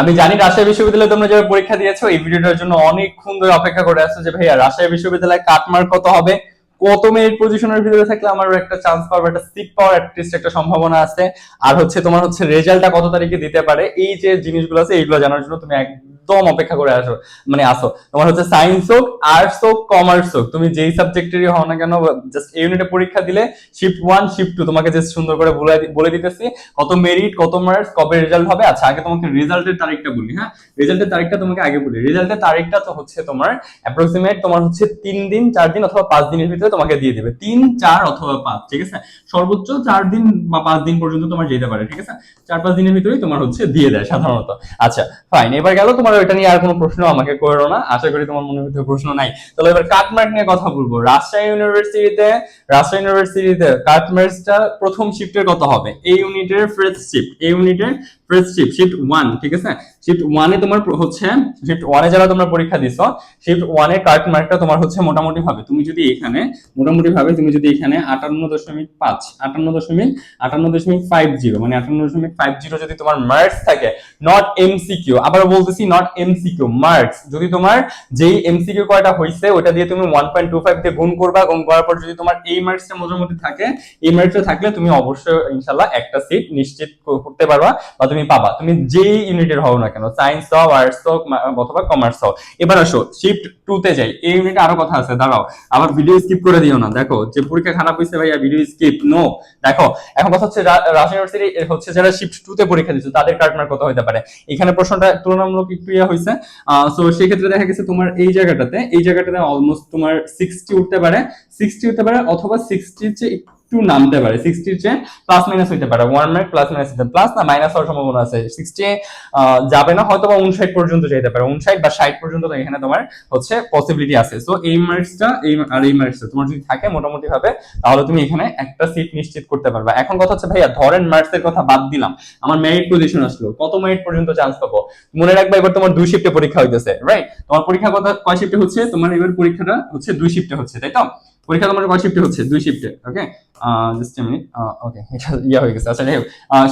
আমি জানি রাজশাহী বিশ্ববিদ্যালয়ে তোমরা যারা পরীক্ষা দিয়েছ, এই ভিডিওটার জন্য অনেকক্ষণ ধরে অপেক্ষা করে আসছো যে, ভাইয়া, রাজশাহী বিশ্ববিদ্যালয়ে কাটমার্ক কত হবে? কত মেরিট পজিশনের ভিতরে থাকলে আমার একটা চান্স পাওয়ার একটা সিট পাওয়ার অ্যাটলিস্ট একটা সম্ভাবনা আছে? আর হচ্ছে তোমার হচ্ছে রেজাল্টটা কত তারিখে দিতে পারে? এই যে জিনিসগুলো আছে, এইগুলো জানার জন্য তুমি একদম অপেক্ষা করে আসো মানে আসো। তোমার হচ্ছে সায়েন্স হোক আর্টস হোক কমার্স হোক, তুমি যেই সাবজেক্টেরই হও না কেন জাস্ট এই ইউনিটে পরীক্ষা দিলে শিফট ওয়ান শিফট টু তোমাকে জাস্ট সুন্দর করে বলে দিতেছি, কত মেরিট কত মার্কস কবে রেজাল্ট হবে। আচ্ছা আগে তোমাকে রেজাল্টের তারিখটা বলি হ্যাঁ? রেজাল্টের তারিখটা তোমাকে আগে বলি। রেজাল্টের তারিখটা তো হচ্ছে তোমার অ্যাপ্রক্সিমেট তোমার হচ্ছে তিন দিন, চার দিন অথবা পাঁচ দিনের ভিতরে তোমাকে দিয়ে দেবে। তিন, চার অথবা পাঁচ, ঠিক আছে? সর্বোচ্চ চার দিন বা পাঁচ দিন পর্যন্ত তোমার যেতে পারে, ঠিক আছে? চার, পাঁচ দিনের ভিতরেই তোমার হচ্ছে দিয়ে দেয় সাধারণত। আচ্ছা ফাইন এবার গেল তোমার ওইটা নিয়ে আর কোনো প্রশ্ন আমাকে করো না। আশা করি তোমার মনে হচ্ছে প্রশ্ন নাই। তাহলে এবার কাটমার্ক নিয়ে কথা বলব। রাজশাহী ইউনিভার্সিটিতে রাজশাহী ইউনিভার্সিটিতে কাটমার্কটা প্রথম শিফটের কত হবে? এই ইউনিটের ফ্রেশ শিফট এই ইউনিটের ফ্রেশ শিফট শিফট ওয়ান ঠিক আছে? শিফট ওয়ানে তোমার হচ্ছে শিফট ওয়ানে যারা তোমরা পরীক্ষা শিফট কাট মার্কটা তোমার হচ্ছে মোটামুটি তুমি যদি এখানে, মোটামুটি ভাবে তুমি যদি এখানে আটান্ন দশমিক পাঁচ, আটান্ন দশমিক আটান্ন দশমিক ফাইভ জিরো মানে আটান্ন দশমিক ফাইভ জিরো যদি তোমার মার্কস থাকে নট এমসিকিউ আবার বলতেছি নট এমসিকিউ মার্কস যদি তোমার যেই এমসিকিউ কয়টা হয়েছে ওটা দিয়ে তুমি ওয়ান পয়েন্ট টু ফাইভ দিয়ে গুণ করবা, গুণ করার পর যদি তোমার এই মার্কসটা মোটামুটি থাকে, এই মার্কসটা থাকলে তুমি অবশ্যই ইনশাল্লাহ একটা সিট নিশ্চিত করতে পারবা, বা তুমি পাবা। তুমি যেই ইউনিটের হও না কেন সায়েন্স হও আর্টস হোক অথবা কমার্স হও। এবার আসো শিফট টু তে যাই। এই ইউনিটে আরও কথা আছে, দাঁড়াও। আবার ভিডিও স্কিপ করে দিও না, দেখো, যে পরীক্ষা খারাপ হয়েছে ভাইয়া ভিডিও স্কিপ নো দেখো, এখন কথা হচ্ছে রাজশাহী ইউনিভার্সিটি হচ্ছে যারা শিফট টু তে পরীক্ষা দিচ্ছে তাদের কার্টমার কত হতে পারে? এখানে প্রশ্নটা তুলনামূলক একটু ইয়ে হয়েছে সো সেই ক্ষেত্রে দেখা গেছে তোমার এই জায়গাটাতে এই জায়গাটাতে অলমোস্ট তোমার সিক্সটি উঠতে পারে। সিক্সটি উঠতে পারে, অথবা সিক্সটির চেয়ে একটু নামতে পারে সিক্সটির চেয়ে প্লাস মাইনাস হইতে পারে ওয়ান মার্ক প্লাস মাইনাস হতে প্লাস না মাইনাস হওয়ার সম্ভাবনা আছে সিক্সটি যাবে না হয়তো বা উনষাট পর্যন্ত যেতে পারে উনষাট বা ষাট পর্যন্ত এখানে তোমার হচ্ছে পসিবিলিটি আছে। সো এই মার্কসটা এই আর এই মার্কসটা তোমার যদি থাকে মোটামুটি ভাবে তাহলে তুমি এখানে একটা সিট নিশ্চিত করতে পারবে। এখন কথা হচ্ছে, ভাইয়া, ধরেন মার্কসের কথা বাদ দিলাম, আমার মেরিট পজিশন আসলো, কত মেরিট পর্যন্ত চান্স পাবো? মনে রাখবে, এবার তোমার দুই শিফটে পরীক্ষা হইতেছে রাইট তোমার পরীক্ষা কথা কয় শিফটে হচ্ছে? তোমার এবার পরীক্ষাটা হচ্ছে দুই শিফটে হচ্ছে, তাই তো? পরীক্ষা তোমার কয় শিফটে হচ্ছে? দুই শিফটে ওকে জাস্ট মিনিট ওকে এটা ইয়া হয়ে গেছে। আচ্ছা যাই হোক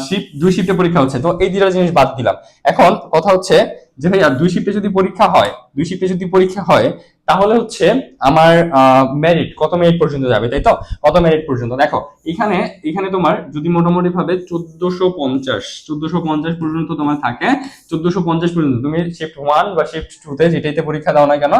শিফট দুই শিফটে পরীক্ষা হচ্ছে। তো এই দুটো জিনিস বাদ দিলাম। এখন কথা হচ্ছে যে, ভাইয়া, দুই শিফটে যদি পরীক্ষা হয়, দুই শিফটে যদি পরীক্ষা হয় তাহলে হচ্ছে আমার মেরিট কত মেরিট পর্যন্ত যাবে, তাই তো? কত মেরিট পর্যন্ত? দেখো, এখানে এখানে তোমার যদি মোটামুটি ভাবে চোদ্দশো পঞ্চাশ চোদ্দশো পঞ্চাশ পর্যন্ত তোমার থাকে, চোদ্দশো পঞ্চাশ পর্যন্ত, তুমি শিফট ওয়ান বা শিফট টু তে যেটাইতে পরীক্ষা দাও না কেন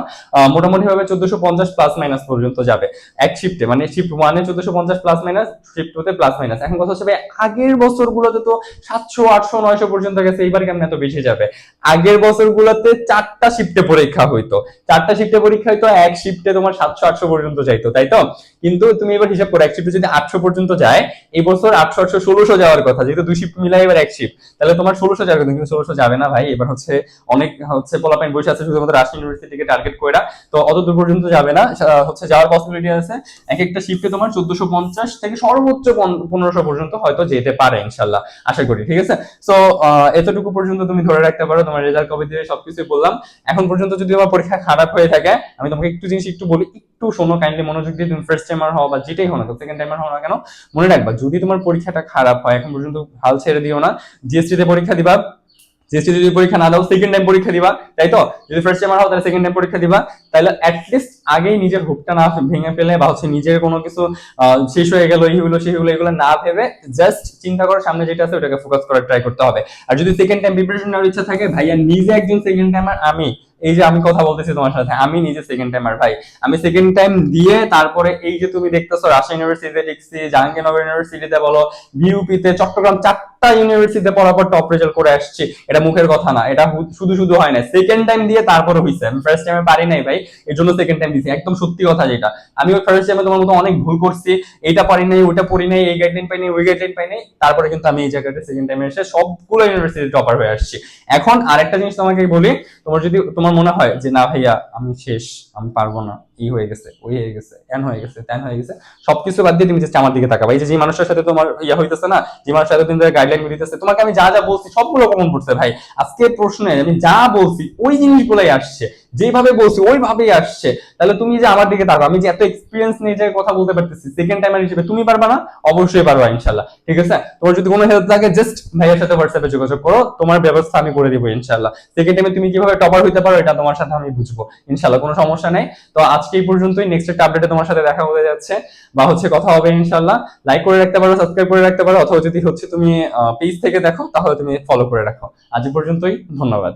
মোটামুটি ভাবে চোদ্দশো পঞ্চাশ প্লাস মাইনাস পর্যন্ত যাবে, এক শিফটে মানে শিফট ওয়ানে চোদ্দশো পঞ্চাশ প্লাস মাইনাস শিফট টু তে প্লাস মাইনাস এখন কথা হচ্ছে আগের বছরগুলোতে তো সাতশো, আটশো, নয়শো পর্যন্ত গেছে, এইবার কেমন এত বেশি যাবে? আগের বছরগুলোতে চারটা শিফটে পরীক্ষা হইতো। চারটা শিফটে পরীক্ষা হইতো এক শিফটে তোমার সাতশো, আটশো পর্যন্ত যাইতো, তাই তো? কিন্তু তুমি এবার হিসাব করো, এক শিফটে যদি আটশো পর্যন্ত যায়, এই বছর আটশো আটশো, ষোলোশো যাওয়ার কথা, যেহেতু দুই শিফট মিলাই এবার এক শিফট তাহলে তোমার ষোলোশো যাবে কিন্তু ষোলোশো যাবে না ভাই, এবার হচ্ছে অনেক, হচ্ছে পোলাপাইন বসে আছে, শুধুমাত্র রাজশাহী ইউনিভার্সিটিকে টার্গেট করে তো অত দূর পর্যন্ত যাবে না হচ্ছে যাওয়ার পসিবিলিটি আছে। এক একটা শিফটে তোমার চোদ্দশো পঞ্চাশ থেকে সর্বোচ্চ পনেরোশো পর্যন্ত হয়তো যেতে পারে, ইনশাল্লাহ, আশা করি, ঠিক আছে? সো এতটুকু পর্যন্ত তুমি ধরে রাখতে পারো, তোমার রেজাল্ট কবে দিয়ে সবকিছু বললাম। এখন পর্যন্ত যদি আমার পরীক্ষা খারাপ হয়ে থাকে আমি তোমাকে একটু জিনিস একটু বলি, একটু শোনো কাইন্ডলি মনোযোগ দিয়ে তুমি ফার্স্ট টাইমার হও বা যেটাই হও না সেকেন্ড টাইমার হও না কেন, মনে রাখবা, যদি তোমার পরীক্ষাটা খারাপ হয়, এখন পর্যন্ত হাল ছেড়ে দিও না জিএসটি তে পরীক্ষা দিবা জিএসটি যদি পরীক্ষা না দাও সেকেন্ড টাইম পরীক্ষা দিবা, তাই তো? যদি ফার্স্ট টাইমার হও, তাহলে সেকেন্ড টাইম পরীক্ষা দিবা, তাহলে অ্যাটলিস্ট আগেই নিজের হুকটা না ভেঙে ফেলে বা হচ্ছে নিজের কোনো কিছু শেষ হয়ে গেল, এই হলো, সেই হলো, এগুলো না ভেবে জাস্ট চিন্তা করো সামনে যেটা আছে, ওটাকে ফোকাস করার ট্রাই করতে হবে। আর যদি সেকেন্ড টাইম প্রিপারেশন নেওয়ার ইচ্ছা থাকে, ভাইয়া নিজে একজন সেকেন্ড টাইমার আমি। এই যে আমি কথা বলতেছি তোমার সাথে, আমি নিজে সেকেন্ড টাইমার ভাই। আমি সেকেন্ড টাইম দিয়ে তারপরে এই যে তুমি দেখতেছো রাজশাহী ইউনিভার্সিটিতে লিখছি জাহাঙ্গীরনগর ইউনিভার্সিটিতে বলো বিউপিতে চট্টগ্রাম চারটা ইউনিভার্সিটিতে পড়ার পর টপ রেজাল্ট করে আসছি। এটা মুখের কথা না, এটা শুধু শুধু হয় না সেকেন্ড টাইম দিয়ে তারপরে হইছে। আমি ফার্স্ট টাইমে পারি নাই ভাই, এর জন্য সেকেন্ড টাইম দিছি। একদম সত্যি কথা যেটা। আমি ওই ফার্স্ট টাইমে তোমার মতো অনেক ভুল করছি এটা পারি নাই ওটা পড়ি নাই, এই গাইডলাইন পাই নাই, ওই গাইডলাইন পাই নাই। তারপরে কিন্তু আমি এই জায়গাতে সেকেন্ড টাইমে এসে সবগুলো ইউনিভার্সিটি টপার হয়ে আসছি। এখন আরেকটা জিনিস তোমাকে বলি, তোমার যদি তোমার মনে হয় যে না ভাইয়া আমি শেষ আমি পারব না। এই হয়ে গেছে ওই হয়ে গেছে, এন হয়ে গেছে ত্যান হয়ে গেছে, সবকিছু বাদ দিয়ে তুমি জাস্ট আমার দিকে তাকাবা এই যে মানুষের সাথে তোমার ইয়া হইতেছে না, যে মানুষের এতদিন ধরে গাইডলাইন দিতেছে, তোমাকে আমি যা যা বলছি সবগুলো কমন পড়ছে ভাই। আজকে প্রশ্নে আমি যা বলছি ওই জিনিসগুলোই আসছে, যেভাবে বলছি ওইভাবেই আসছে। তাহলে তুমি যে আমার দিকে তাকাও, আমি যে এত এক্সপিরিয়েন্স নিয়ে যে কথা বলতে পারতেছি সেকেন্ড টাইমার হিসেবে তুমি পারবা না? অবশ্যই পারবা ইনশাল্লাহ ঠিক আছে? তোমার যদি কোনো হেল্প লাগে জাস্ট ভাইয়ের সাথে হোয়াটসঅ্যাপে যোগাযোগ করো, তোমার ব্যবস্থা আমি করে দিব ইনশাল্লাহ সেকেন্ড টাইমে তুমি কীভাবে টপার হইতে পারো, এটা তোমার সাথে আমি বুঝব ইনশাল্লাহ কোনো সমস্যা নেই। তো আজকে এই পর্যন্তই। নেক্সট একটা আপডেটে তোমার সাথে দেখা হতে যাচ্ছে বা হচ্ছে কথা হবে ইনশাল্লাহ লাইক করে রাখতে পারো সাবস্ক্রাইব করে রাখতে পারো, অথবা যদি হচ্ছে তুমি পেজ থেকে দেখো, তাহলে তুমি ফলো করে রাখো। আজ পর্যন্তই, ধন্যবাদ।